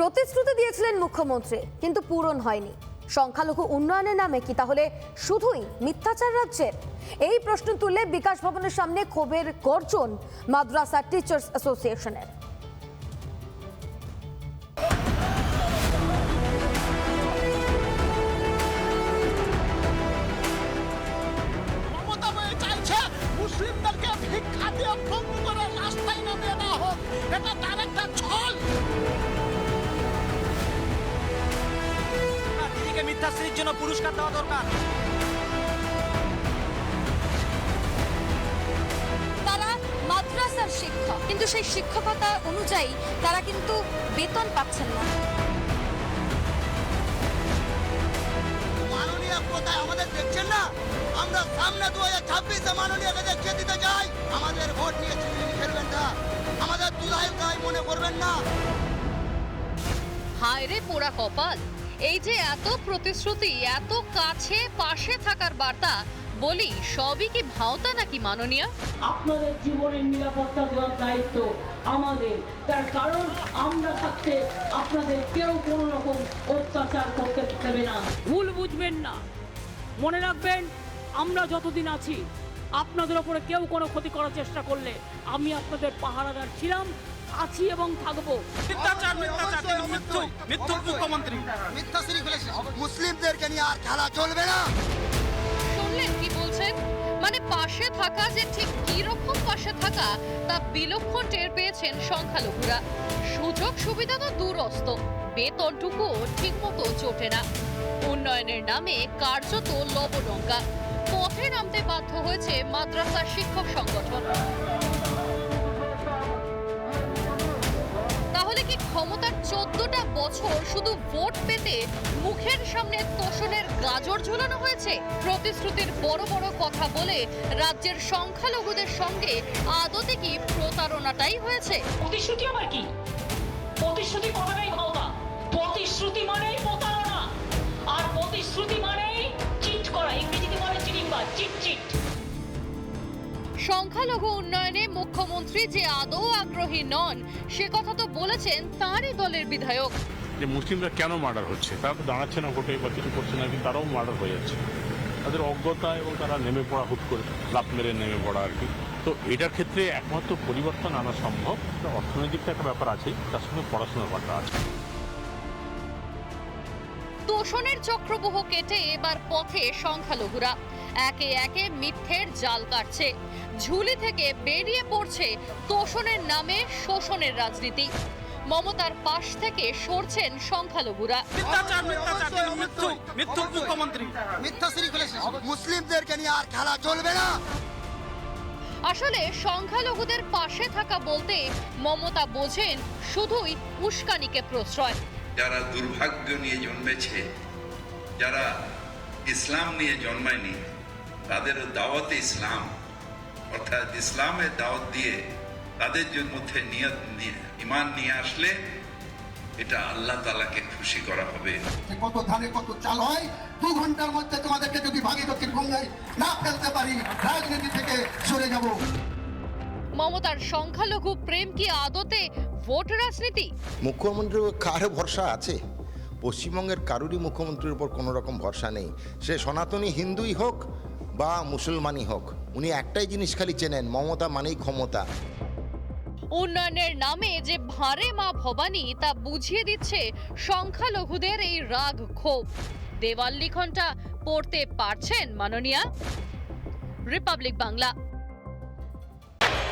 প্রতিশ্রুতি দিয়েছিলেন মুখ্যমন্ত্রী, কিন্তু পূরণ হয়নি। সংখ্যালঘু উন্নয়নের নামে কি তাহলে শুধুই মিথ্যাচার রাজ্যের? এই প্রশ্ন তুলে বিকাশ ভবনের সামনে ক্ষোভের গর্জন মাদ্রাসা টিচার্স অ্যাসোসিয়েশনের। ভিক্ষা দিয়ে ভঙ্গ করে রাস্তায় নামিয়ে দেওয়া হোক। এটা তার একটা ছল। দিদিকে মিথ্যাশ্রীর জন্য পুরস্কার দেওয়া দরকার। তারা মাদ্রাসার শিক্ষক কিন্তু সেই শিক্ষকতা অনুযায়ী তারা কিন্তু বেতন পাচ্ছেন না। মাননীয় কোথায় আমাদের দেখছেন না? আমরা সামনে দু হাজার ছাব্বিশে মাননীয়কে দেখিয়ে দিতে চাই। আমাদের ভোট নিয়ে খেলবেন না। আমাদের গায়ে মনে করবেন না। হায় রে পোড়া কপাল। এই যে এত প্রতিশ্রুতি এত কাছে পাশে থাকার বার্তা বলি সবই কি ভাওতা নাকি মাননীয়? আপনাদের জীবনের নিরাপত্তা দেওয়ার দায়িত্ব আমাদের। তার কারণ আমরা থাকতে আপনাদের কেউ কোনো রকম অত্যাচার করতে দেবে না। ভুল বুঝবেন না। মনে রাখবেন আমরা যতদিন আছি আপনাদের ওপরে কেউ কোনো ক্ষতি করার চেষ্টা করলে আমি আপনাদের পাহারাদার ছিলাম আছি এবং থাকব। মুখ্যমন্ত্রী। মুসলিমদেরকে নিয়ে আর খেলা চলবে না। শুনলেন কি বলছেন? মানে পাশে থাকা যে ঠিক কি রকম পাশে থাকা তা বিলক্ষণ টের পেয়েছেন সংখ্যালঘুরা। সুযোগ সুবিধা তো দূরস্ত বেতনটুকু ঠিক মতো চোটে না। উন্নয়নের নামে কার্যত লবডঙ্কা। পথে নামতে বাধ্য হয়েছে মাদ্রাসার শিক্ষক সংগঠন। তাহলে কি ক্ষমতার চোদ্দটা বছর শুধু ভোট পেতে মুখের সামনে তোষণের গাজর ঝুলানো হয়েছে? প্রতিশ্রুতির বড় বড় কথা বলে রাজ্যের সংখ্যালঘুদের সঙ্গে আদতে কি প্রতারণাটাই হয়েছে? প্রতিশ্রুতি আবার কি? প্রতিশ্রুতি কথাটাই ভাওতা প্রতিশ্রুতি মানেই প্রতারণা। আর প্রতিশ্রুতি সংখ্যালঘু উন্নয়নে মুখ্যমন্ত্রী যে আদৌ আগ্রহী নন, সে কথা তো বলেছেন তাঁরই দলের বিধায়ক। যে মুসলিমরা কেন মার্ডার হচ্ছে? তারা তো দাঁড়াচ্ছে না ভোটে বা কিছু করছে না, কিন্তু তারাও মার্ডার হয়ে যাচ্ছে। তাদের অজ্ঞতা এবং তারা নেমে পড়া, হুট করে লাভ মেরে নেমে পড়া আর কি। তো এটার ক্ষেত্রে একমাত্র পরিবর্তন আনা সম্ভব। অর্থনৈতিক একটা ব্যাপার আছে তার সঙ্গে পড়াশোনার ব্যাপারটা আছে। তোষণের চক্রবহ কেটে এবার পথে সংখ্যালঘুরা। একে একে মিথ্যের জাল কাটছে। ঝুলি থেকে বেরিয়ে পড়ছে তোষণের নামে শোষণের রাজনীতি। মমতার পাশ থেকে সরছেন সংখ্যালঘুরা। মুসলিমদেরকে নিয়ে আর খেলা চলবে না। আসলে সংখ্যালঘুদের পাশে থাকা বলতে মমতা বোঝেন শুধুই উস্কানিকে প্রশ্রয়। যারা দুর্ভাগ্য নিয়ে জন্মেছে যারা ইসলাম নিয়ে জন্মায়নি তাদেরও দাওয়াতে ইসলাম। অর্থাৎ ইসলামের দাওয়াত দিয়ে তাদের মধ্যে নিয়ত নিয়ে ইমান নিয়ে আসলে এটা আল্লাহ তালাকে খুশি করা হবে। কত ধানে কত চাল হয় দু ঘণ্টার মধ্যে তোমাদেরকে যদি ভাগীরথীর গঙ্গায় না ফেলতে পারি রাজনীতি থেকে সরে যাব। মমতার সংখ্যালঘু প্রেম কি আদতে ভোট রাজনীতি? মুখ্যমন্ত্রীর কার ভরসা আছে? পশ্চিমবঙ্গের কারুরই মুখ্যমন্ত্রীর উপর কোনো রকম ভরসা নেই। সে সনাতনী হিন্দুই হোক বা মুসলমানই হোক উনি একটাই জিনিস খালি চেনেন মমতা মানেই ক্ষমতা। উন্নয়নের নামে যে ভারে মা ভবানী তা বুঝিয়ে দিচ্ছে সংখ্যালঘুদের এই রাগ ক্ষোভ। দেওয়াল লিখনটা পড়তে পারছেন মাননীয়া? রিপাবলিক বাংলা।